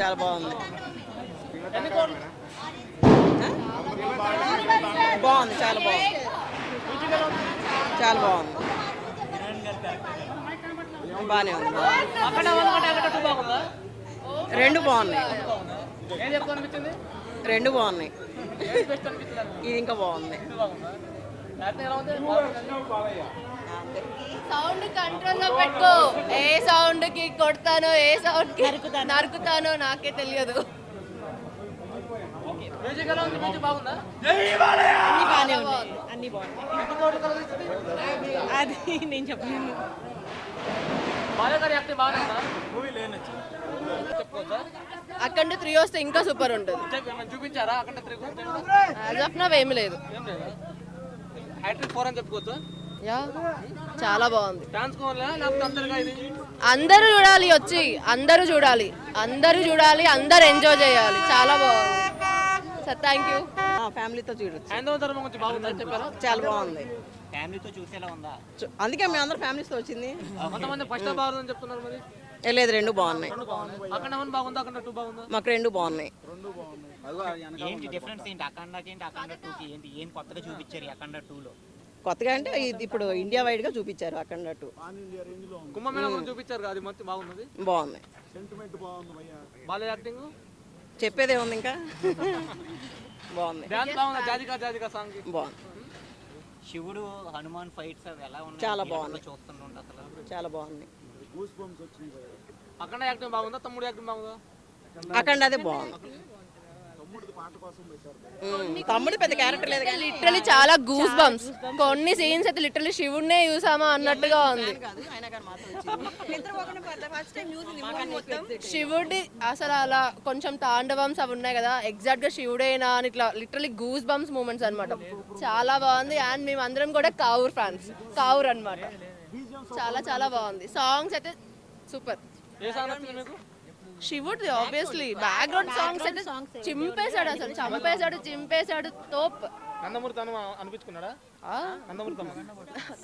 చాలా బాగుంది. బాగుంది చాలా బాగుంది. చాలా బాగుంది. బాగానే ఉంది రెండు బాగున్నాయి. రెండు బాగున్నాయి. ఇది ఇంకా బాగుంది? సౌండ్ కంట్రోల్లో పెట్టుకో. ఏ సౌండ్కి కొడతానో ఏ సౌండ్కి నరుకుతానో. నాకే తెలియదు. అన్ని బాగానే ఉన్నాయి. అన్ని బాగున్నాయి. అది నేను చెప్పలేను. అక్కడ త్రీ వస్తే ఇంకా సూపర్ ఉంటుంది. చూపించారా? అక్కడ త్రీ యాజ్ ఆఫ్ నవ్ ఏమి లేదు. ఫోర్ అని చెప్పుకోవచ్చా? యా చాలా బాగుంది. అందరూ చూడాలి వచ్చి అందరూ చూడాలి. అందరూ చూడాలి అందరూ ఎంజాయ్ చేయాలి. చాలా బాగుంది. సార్ థ్యాంక్ యూ ఫ్యామిలీతో చూడొచ్చు. చాలా బాగుంది. ఫ్యామిలీతో చూసేలా ఉందా? చు- అందుకే మేము అందరం ఫ్యామిలీస్తో వచ్చింది. కొంతమంది ఫస్ట్ బాగుందని చెప్తున్నారు మరి. లేదు రెండు బాగున్నాయి. మాకు రెండు బాగున్నాయి. ఏంటి డిఫరెన్స్ ఏంటి అఖండకి ఏంటి అఖండ టూకి ఏంటి? ఏం కొత్తగా చూపించారు అఖండ టూలో కొత్తగా అంటే ఇది ఇప్పుడు ఇండియా వైడ్గా చూపించారు అక్కడ కుంభమేళ చూపించారు అది మంచి బాగున్నది? బాగుంది. బాలయ్య యాక్టింగ్? చెప్పేదే ఉంది ఇంకా? బాగుంది. డాన్స్ బాగుందా? జాజికా జాజికా సాంగ్కి? బాగుంది. శివుడు హనుమాన్ ఫైట్స్ అవి ఎలా ఉన్నాయి? చాలా. చూస్తుంటే అసలు. చాలా బాగుంది. అక్కడ యాక్టింగ్ బాగుందా? తమ్ముడు యాక్టింగ్ బాగుందా? అక్కడ అదే బాగుంది. తమ్ముడు పెద్ద క్యారెక్టర్ లేదు కానీ. లిటరలీ చాలా గూస్ బంప్స్ కొన్ని సీన్స్ అయితే లిటరలీ శివుడినే చూసామా అన్నట్టుగా ఉంది. శివుడి అసలు అలా కొంచెం తాండవమ్స్ అవి ఉన్నాయి కదా ఎగ్జాక్ట్గా శివుడేనా అని ఇట్లా లిటరలీ గూస్ బంప్స్ మూమెంట్స్ అన్నమాట. చాలా బాగుంది. అండ్ మేము అందరం కూడా కావూర్ ఫ్యాన్స్ కావూర్ అన్నమాట. చాలా చాలా బాగుంది. సాంగ్స్ అయితే సూపర్ ఏ సాంగ్ నచ్చింది మీకు? శివుడి ఆబ్వియస్లీ బ్యాక్గ్రౌండ్ సాంగ్స్ అయితే చింపేశాడు అసలు చంపేశాడు చింపేశాడు తోప్. నందమూరి తను అనిపించుకున్నాడా? ఆ? నందమూరి తమ్మ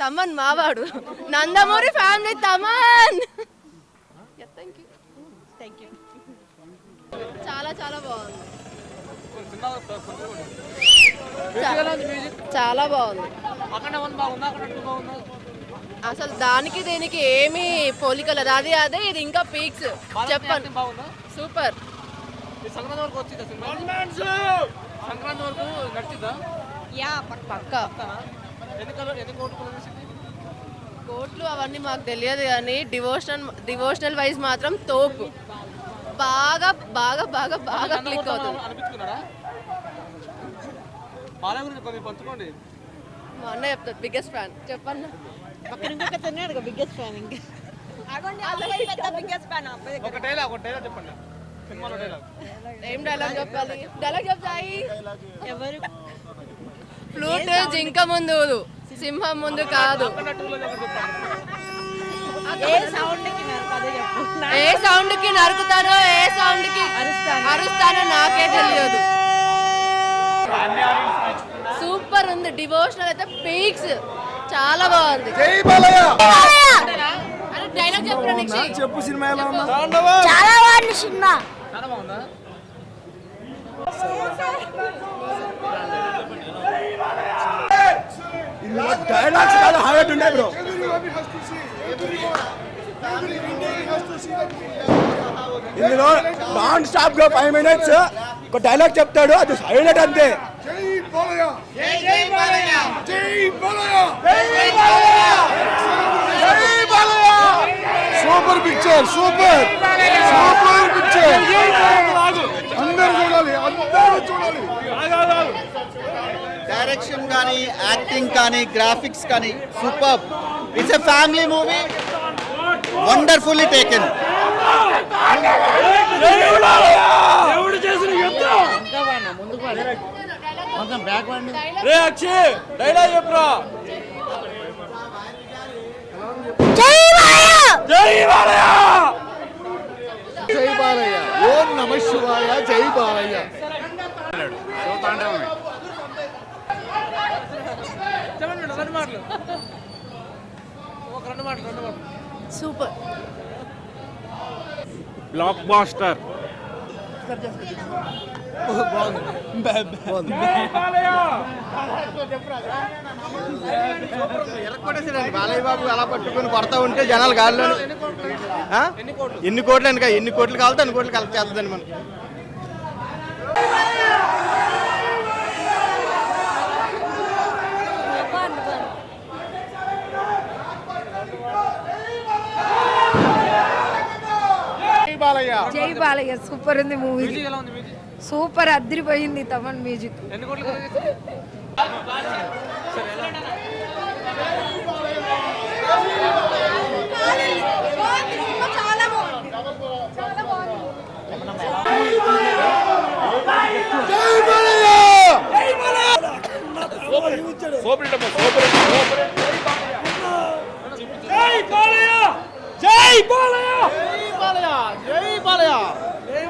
తమన్ మావాడు. Nandamuri family Thaman. Thank you thank you చాలా చాలా బాగుంది. చాలా బాగుంది. అక్కడ వన్ బాగుందా అక్కడ టూ బాగుందా? అసలు దానికి దీనికి ఏమీ పోలిక లేదు. అది అదే ఇది ఇంకా పీక్స్ చెప్పండి. సూపర్. ఈ సంక్రాంతి వరకు వచ్చిందా సినిమా? సంక్రాంతి వరకు నడిచిందా యా పక్క. ఎన్ని కలర్ ఎన్ని కోట్లు అవన్నీ మాకు తెలియదు కానీ డివోషనల్ డివోషనల్ వైజ్ మాత్రం తోపు. బాగా బాగా బాగా బాగా క్లిక్ అవుతుంది. మా అన్న చెప్తాడు బిగ్గెస్ట్ ఫ్యాన్ చెప్పన్న? పక్కన ఇంకొక తిన్నాడు బిగ్గెస్ట్ ఫ్యాన్ ఇంకా. బిగ్గెస్ట్ ఫ్యాన్ ఒక డైలాగ్ ఒక డైలాగ్ చెప్పండి. సినిమాలో డైలాగ్ ఏం డైలాగ్ చెప్పాలి? డైలాగ్ చెప్తాయి ఎవరు? ఫ్లూట్ జింక ముందు సింహం ముందు కాదు. అక్కడ ఏ సౌండ్కి ఏ సౌండ్కి నరుకుతానో ఏ సౌండ్కి అరుస్తాను. అరుస్తానో నాకే తెలియదు. సూపర్ ఉంది. డివోషనల్ అయితే పీక్స్ చాలా బాగుంది. అరే డైలాగ్ చెప్పరా నెక్స్ట్ చెప్పు సినిమా ఎలా ఉందా? చాలా బాగుంది సినిమా. చాలా బాగుందా? ఇందులో డైలాగ్స్ చాలా హైలైట్ ఉన్నాయి బ్రో ఇందులో నాన్ స్టాప్గా ఫైవ్ మినిట్స్ ఒక డైలాగ్ చెప్తాడు అది హైలైట్ అంతే. Super picture super. Super picture. అందరూ చూడాలి అందరూ చూడాలి. డైరెక్షన్ కానీ యాక్టింగ్ కానీ గ్రాఫిక్స్ కానీ super. It's a family movie wonderfully taken dialogue చెప్పురా. జై బాలయ్య ఓం నమ శివాయ జై బాలయ్య చెప్పండి మేడం రెండు మాటలు ఒక రెండు మాటలు రెండు మాటలు super blockbuster Balayya! Babu అలా పట్టుకొని కొడతా ఉంటే జనాలు గాల్లో ఎన్ని కోట్లు? అనక ఎన్ని కోట్లు కావాలితే అన్ని కోట్లు కలెక్ట్ చేస్తుందండి మనకి. జై బాలయ్య సూపర్ ఉంది మూవీ సూపర్ అద్దరిపోయింది తమన్ మ్యూజిక్. ఎన్ని కోట్లు కలెక్ట్